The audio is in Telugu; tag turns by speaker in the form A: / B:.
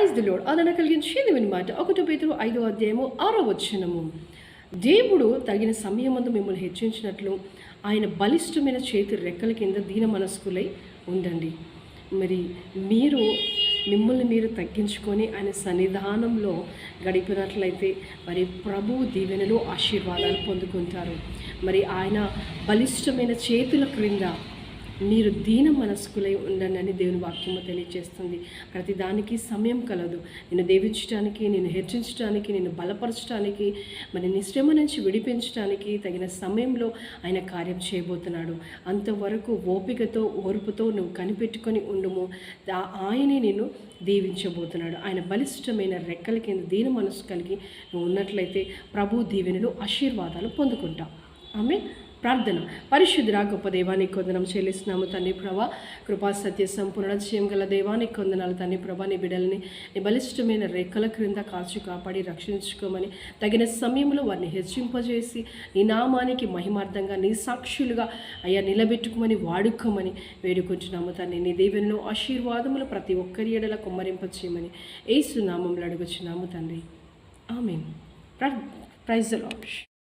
A: ప్రైజ్ ది లోడ్ అదన కలిగించేది వినమాట ఒకటో పేతురు ఐదో అధ్యాయము ఆరో వచనము. దేవుడు తగిన సమయమందు మిమ్మల్ని హెచ్చించినట్లు ఆయన బలిష్టమైన చేతి రెక్కల కింద దీన మనస్కులై ఉండండి. మరి మీరు మిమ్మల్ని మీరు తగ్గించుకొని ఆయన సన్నిధానంలో గడిపినట్లయితే మరి ప్రభు దీవెనలు ఆశీర్వాదాలు పొందుకుంటారు. మరి ఆయన బలిష్టమైన చేతుల క్రింద మీరు దీన మనస్కులై ఉండండి అని దేవుని వాక్యము తెలియజేస్తుంది ప్రతిదానికి సమయం కలదు. నేను దేవించడానికి నేను హెచ్చించడానికి నేను బలపరచడానికి మరి నిశ్రమ నుంచి విడిపించడానికి తగిన సమయంలో ఆయన కార్యం చేయబోతున్నాడు. అంతవరకు ఓపికతో ఓర్పుతో నువ్వు కనిపెట్టుకొని ఉండుము. ఆయనే నేను దీవించబోతున్నాడు. ఆయన బలిష్టమైన రెక్కల కింద దీన మనసు కలిగి నువ్వు ఉన్నట్లయితే ప్రభు దీవెనలు ఆశీర్వాదాలు పొందుకుంటావు ఆమె ప్రార్థన. పరిశుద్ధురా గొప్ప దేవానికి కొందనం చెల్లిస్తున్నాము తండ్రి ప్రభా. కృపా సత్య సంపూర్ణ జయం గల దేవానికి కొందనాలు తండ్రి ప్రభా. నీ బిడ్డలని నీ బలిష్టమైన రెక్కల క్రింద కాల్చి కాపాడి రక్షించుకోమని తగిన సమయంలో వారిని హెచ్చింపజేసి నీ నామానికి మహిమార్థంగా నీ సాక్షులుగా అయ్యా నిలబెట్టుకోమని వాడుకోమని వేడుకుంటున్నాము తండ్రి. నీ దేవునిలో ఆశీర్వాదములు ప్రతి ఒక్కరి ఎడల కుమ్మరింపచేయమని ఏసునామంలో అడుగుచున్నాము తండ్రి. ఆమె ప్రైజ్ లాష్